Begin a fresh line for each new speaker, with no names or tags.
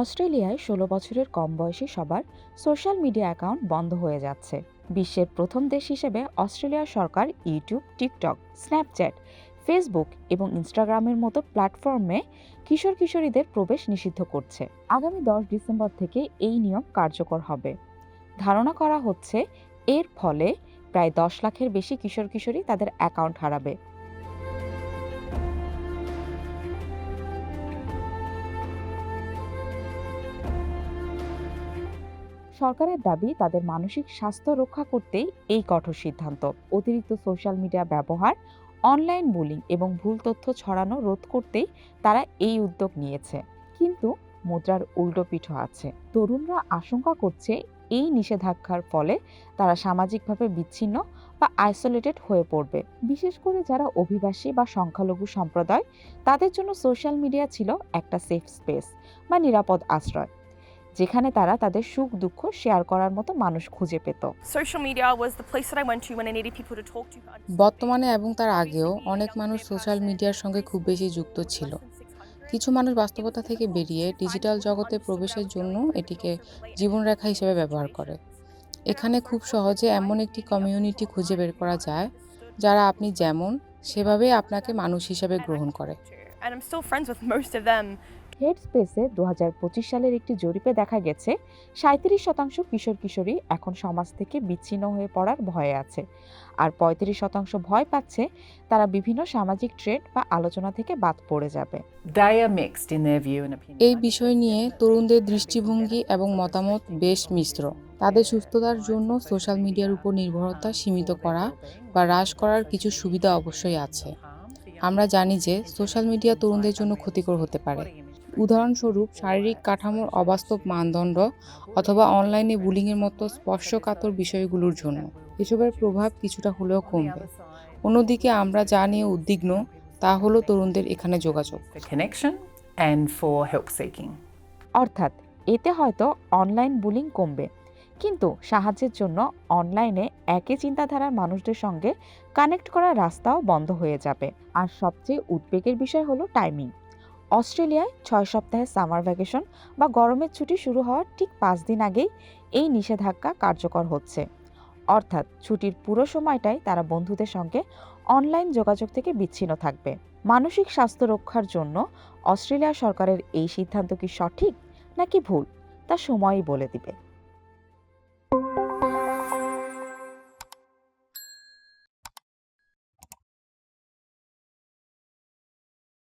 অস্ট্রেলিয়ায় ষোলো বছরের কম বয়সী সবার সোশ্যাল মিডিয়া অ্যাকাউন্ট বন্ধ হয়ে যাচ্ছে। বিশ্বের প্রথম দেশ হিসেবে অস্ট্রেলিয়ার সরকার ইউটিউব, টিকটক, স্ন্যাপচ্যাট, ফেসবুক এবং ইনস্টাগ্রামের মতো প্ল্যাটফর্মে কিশোর কিশোরীদের প্রবেশ নিষিদ্ধ করছে। আগামী দশ ডিসেম্বর থেকে এই নিয়ম কার্যকর হবে। ধারণা করা হচ্ছে, এর ফলে প্রায় দশ লাখের বেশি কিশোর কিশোরী তাদের অ্যাকাউন্ট হারাবে। সরকারের দাবি, তাদের মানসিক স্বাস্থ্য রক্ষা করতেই এই কঠোর সিদ্ধান্ত। অতিরিক্ত সোশ্যাল মিডিয়া ব্যবহার, অনলাইন বুলিং এবং ভুল তথ্য ছড়ানো রোধ করতেই তারা এই উদ্যোগ নিয়েছে। কিন্তু মুদ্রার উল্টো পিঠ আছে। তরুণরা আশঙ্কা করছে এই নিষেধাজ্ঞার ফলে তারা সামাজিকভাবে বিচ্ছিন্ন বা আইসোলেটেড হয়ে পড়বে। বিশেষ করে যারা অভিবাসী বা সংখ্যালঘু সম্প্রদায়, তাদের জন্য সোশ্যাল মিডিয়া ছিল একটা সেফ স্পেস বা নিরাপদ আশ্রয়। যেখানে তারা তাদের সুখ দুঃখ শেয়ার করার মতো মানুষ খুঁজে পেত।
বর্তমানে এবং তার আগেও অনেক মানুষ সোশ্যাল মিডিয়ার সঙ্গে খুব বেশি যুক্ত ছিল। কিছু মানুষ বাস্তবতা থেকে বেরিয়ে ডিজিটাল জগতে প্রবেশের জন্য এটিকে জীবনরেখা হিসেবে ব্যবহার করে। এখানে খুব সহজে এমন একটি কমিউনিটি খুঁজে বের করা যায় যারা আপনি যেমন সেভাবেই আপনাকে মানুষ হিসেবে গ্রহণ করে।
And I'm still friends with most of them.
Head স্পেসে দু হাজার পঁচিশ সালের একটি জরিপে দেখা গেছে সাঁত্রিশ শতাংশ কিশোর কিশোরী এখন সমাজ থেকে বিচ্ছিন্ন হয়ে পড়ার ভয়ে আছে। আর পঁয়ত্রিশ শতাংশ ভয় পাচ্ছে তারা বিভিন্ন সামাজিক ট্রেন্ড বা আলোচনা থেকে বাদ পড়ে যাবে.
এই বিষয় নিয়ে তরুণদের দৃষ্টিভঙ্গি এবং মতামত বেশ মিশ্র। তাদের সুস্থতার জন্য সোশ্যাল মিডিয়ার উপর নির্ভরতা সীমিত করা বা হ্রাস করার কিছু সুবিধা অবশ্যই আছে। আমরা জানি যে সোশ্যাল মিডিয়া তরুণদের জন্য ক্ষতিকর হতে পারে। উদাহরণস্বরূপ শারীরিক কাঠামোর অবাস্তব মানদণ্ড অথবা অনলাইনে বুলিংয়ের মতো স্পর্শকাতর বিষয়গুলোর জন্য। এসবের প্রভাব কিছুটা হলেও কমবে। অন্যদিকে আমরা যা নিয়ে উদ্বিগ্ন তা হলো তরুণদের এখানে যোগাযোগ।
অর্থাৎ এতে হয়তো অনলাইন বুলিং কমবে কিন্তু সাহায্যের জন্য অনলাইনে একই চিন্তাধারার মানুষদের সঙ্গে কানেক্ট করার রাস্তাও বন্ধ হয়ে যাবে। আর সবচেয়ে উদ্বেগের বিষয় হলো টাইমিং। অস্ট্রেলিয়ায় ছয় সপ্তাহের সামার ভ্যাকেশন বা গরমের ছুটি শুরু হওয়ার ঠিক পাঁচ দিন আগেই এই নিষেধাজ্ঞা কার্যকর হচ্ছে। অর্থাৎ ছুটির পুরো সময়টাই তারা বন্ধুদের সঙ্গে অনলাইন যোগাযোগ থেকে বিচ্ছিন্ন থাকবে। মানসিক স্বাস্থ্য রক্ষার জন্য অস্ট্রেলিয়া সরকারের এই সিদ্ধান্ত কি সঠিক নাকি ভুল, তা সময়ই বলে দিবে।